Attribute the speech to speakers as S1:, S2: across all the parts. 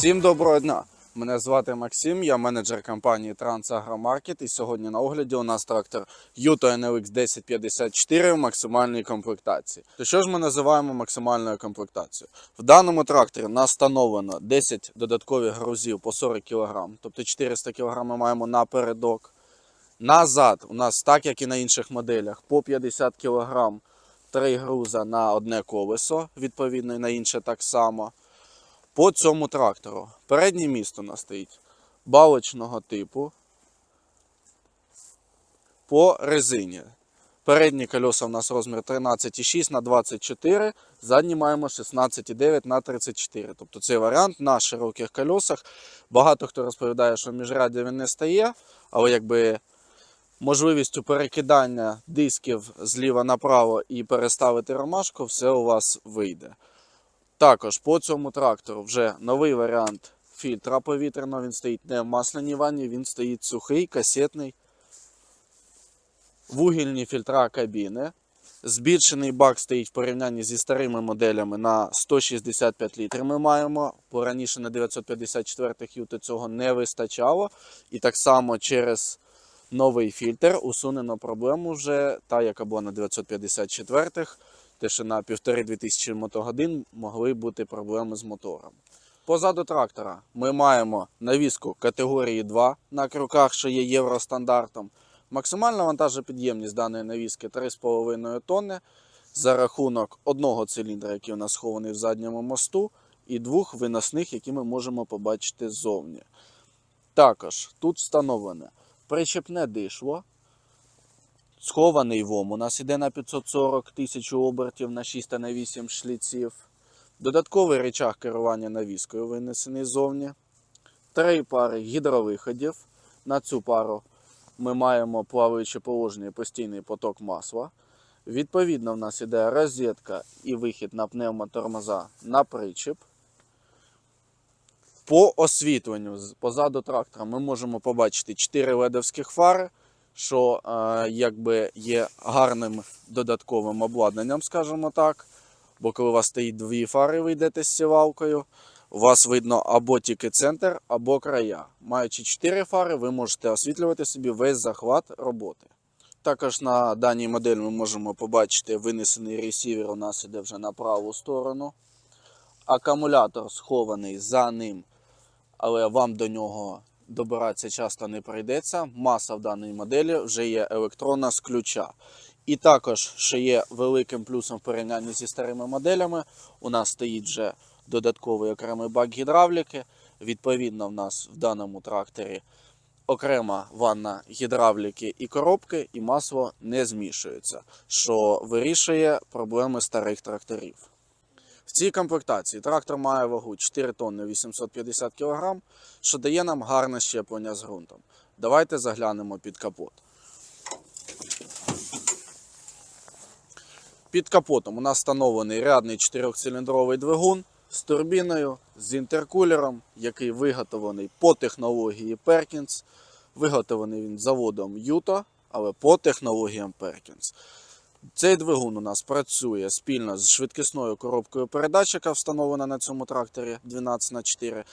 S1: Всім доброго дня! Мене звати Максим, я менеджер компанії Трансагромаркет. І сьогодні на огляді у нас трактор Yuto NLX 1054 в максимальній комплектації. То що ж ми називаємо максимальною комплектацією? В даному тракторі нас встановлено 10 додаткових грузів по 40 кг, тобто 400 кг ми маємо напередок. Назад у нас, так як і на інших моделях, по 50 кг три груза на одне колесо, відповідно і на інше так само. По цьому трактору переднє місто у нас стоїть балочного типу по резині. Передні колеса у нас розмір 13,6 на 24, задні маємо 16,9 на 34. Тобто цей варіант на широких колесах. Багато хто розповідає, що міжряддя він не стає, але якби можливістю перекидання дисків зліва направо і переставити ромашку, все у вас вийде. Також по цьому трактору вже новий варіант фільтра повітряного. Він стоїть не в масляній ванні, він стоїть сухий, касетний. Вугільні фільтра кабіни. Збільшений бак стоїть в порівнянні зі старими моделями на 165 літрів. Ми маємо, бо раніше на 954 юти цього не вистачало. І так само через новий фільтр усунено проблему вже, та яка була на 954 те, що на 1500 мотогодин могли бути проблеми з мотором. Позаду трактора ми маємо навіску категорії 2 на крюках, що є євростандартом. Максимальна вантажопідємність даної навіски 3,5 тонни за рахунок одного циліндра, який у нас схований в задньому мосту, і двох виносних, які ми можемо побачити ззовні. Також тут встановлене причепне дишло, Схований ВОМ у нас іде на 540 тисяч обертів на 6 та на 8 шліців. Додатковий речах керування навіскою винесений ззовні. Три пари гідровиходів. На цю пару ми маємо плаваюче положення постійний поток масла. Відповідно, в нас іде розетка і вихід на пневмотормоза на причіп. По освітленню позаду трактора ми можемо побачити 4 ледовських фари що е, якби є гарним додатковим обладнанням, скажімо так. Бо коли у вас стоїть дві фари, ви йдете з сівалкою, у вас видно або тільки центр, або края. Маючи 4 фари, ви можете освітлювати собі весь захват роботи. Також на даній моделі ми можемо побачити винесений ресівер у нас іде вже на праву сторону. Акумулятор схований за ним, але вам до нього добиратися часто не прийдеться. Маса в даній моделі вже є електронна з ключа. І також, що є великим плюсом в порівнянні зі старими моделями, у нас стоїть вже додатковий окремий бак гідравліки. Відповідно, в нас в даному тракторі окрема ванна гідравліки і коробки, і масло не змішується, що вирішує проблеми старих тракторів. В цій комплектації трактор має вагу 4 тонни 850 кг, що дає нам гарне щеплення з ґрунтом. Давайте заглянемо під капот. Під капотом у нас встановлений рядний 4-циліндровий двигун з турбіною, з інтеркулером, який виготовлений по технології Perkins. Виготовлений він заводом Юто, але по технологіям Perkins. Цей двигун у нас працює спільно з швидкісною коробкою передач, яка встановлена на цьому тракторі 12 на 4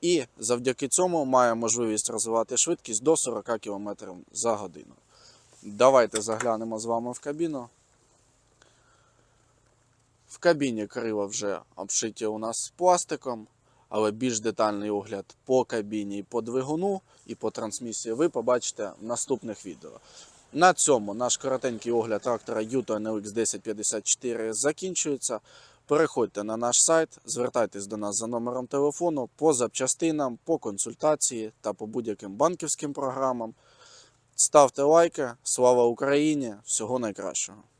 S1: і завдяки цьому має можливість розвивати швидкість до 40 км за годину. Давайте заглянемо з вами в кабіну. В кабіні крила вже обшиті у нас пластиком, але більш детальний огляд по кабіні і по двигуну і по трансмісії ви побачите в наступних відео. На цьому наш коротенький огляд трактора Yuto NLX 1054 закінчується. Переходьте на наш сайт, звертайтесь до нас за номером телефону по запчастинам, по консультації та по будь-яким банківським програмам. Ставте лайки. Слава Україні! Всього найкращого!